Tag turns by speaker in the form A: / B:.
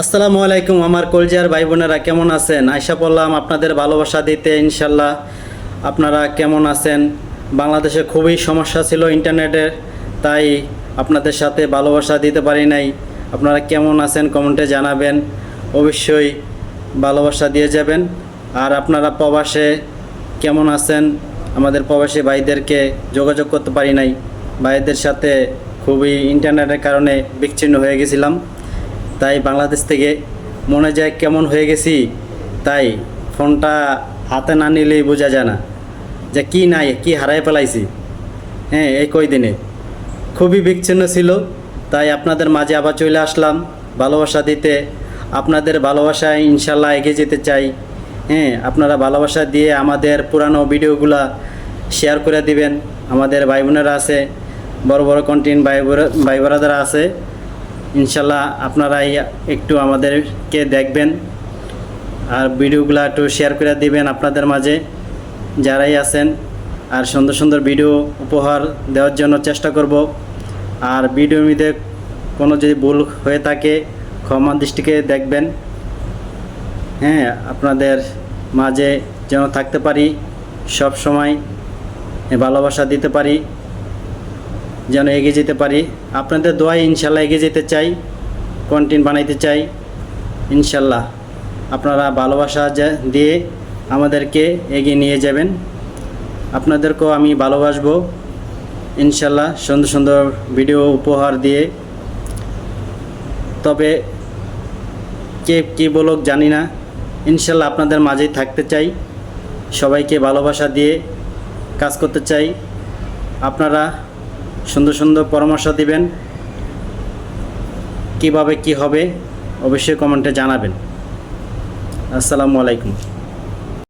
A: আসসালামু আলাইকুম আমার কলজিয়ার ভাই বোনেরা কেমন আছেন? আশা করলাম আপনাদের ভালোবাসা দিতে ইনশাল্লাহ আপনারা কেমন আছেন? বাংলাদেশে খুবই সমস্যা ছিল ইন্টারনেটের, তাই আপনাদের সাথে ভালোবাসা দিতে পারি নাই। আপনারা কেমন আছেন কমেন্টে জানাবেন। অবশ্যই ভালোবাসা দিয়ে যাবেন। আর আপনারা প্রবাসে কেমন আছেন? আমাদের প্রবাসী ভাইদেরকে যোগাযোগ করতে পারি নাই। ভাইদের সাথে খুবই ইন্টারনেটের কারণে বিচ্ছিন্ন হয়ে গেছিলাম। তাই বাংলাদেশ থেকে মনে যায় কেমন হয়ে গেছি, তাই ফোনটা হাতে না নিলেই বোঝা যায় না যে কি নাই, কি হারাই ফেলাইছি। হ্যাঁ এই কয়দিনে। খুবই বিচ্ছিন্ন ছিল, তাই আপনাদের মাঝে আবার চলে আসলাম ভালোবাসা দিতে। আপনাদের ভালোবাসায় ইনশাল্লাহ এগিয়ে যেতে চাই। হ্যাঁ আপনারা ভালোবাসা দিয়ে আমাদের পুরানো ভিডিওগুলা শেয়ার করে দিবেন। আমাদের ভাই বোনেরা আছে, বড় বড় কন্টেন্ট ভাই ভাই বোরাদারা আছে। ইনশাল্লাহ আপনারাই একটু আমাদেরকে দেখবেন আর ভিডিওগুলো একটু শেয়ার করে দিবেন আপনাদের মাঝে, যারাই আছেন। আর সুন্দর সুন্দর ভিডিও উপহার দেওয়ার জন্য চেষ্টা করব। আর ভিডিওর মধ্যে কোনো যদি ভুল হয়ে থাকে, ক্ষমা দৃষ্টিকে দেখবেন। হ্যাঁ আপনাদের মাঝে যেন থাকতে পারি সব সময় ভালোবাসা দিতে পারি। যেন এগিয়ে যেতে পারি। আপনাদের দোয়াই ইনশাল্লাহ এগিয়ে যেতে চাই কন্টেন্ট বানাইতে চাই। ইনশাল্লাহ আপনারা ভালোবাসা দিয়ে আমাদেরকে এগিয়ে নিয়ে যাবেন। আপনাদেরকেও আমি ভালোবাসবো। ইনশাল্লাহ সুন্দর সুন্দর ভিডিও উপহার দিয়ে। তবে কে, কী বলুক জানি না। ইনশাল্লাহ আপনাদের মাঝেই থাকতে চাই। সবাইকে ভালোবাসা দিয়ে কাজ করতে চাই। আপনারা সুন্দর সুন্দর পরামর্শ দিবেন। কীভাবে কি হবে অবশ্যই কমেন্টে জানাবেন। আসসালামু আলাইকুম।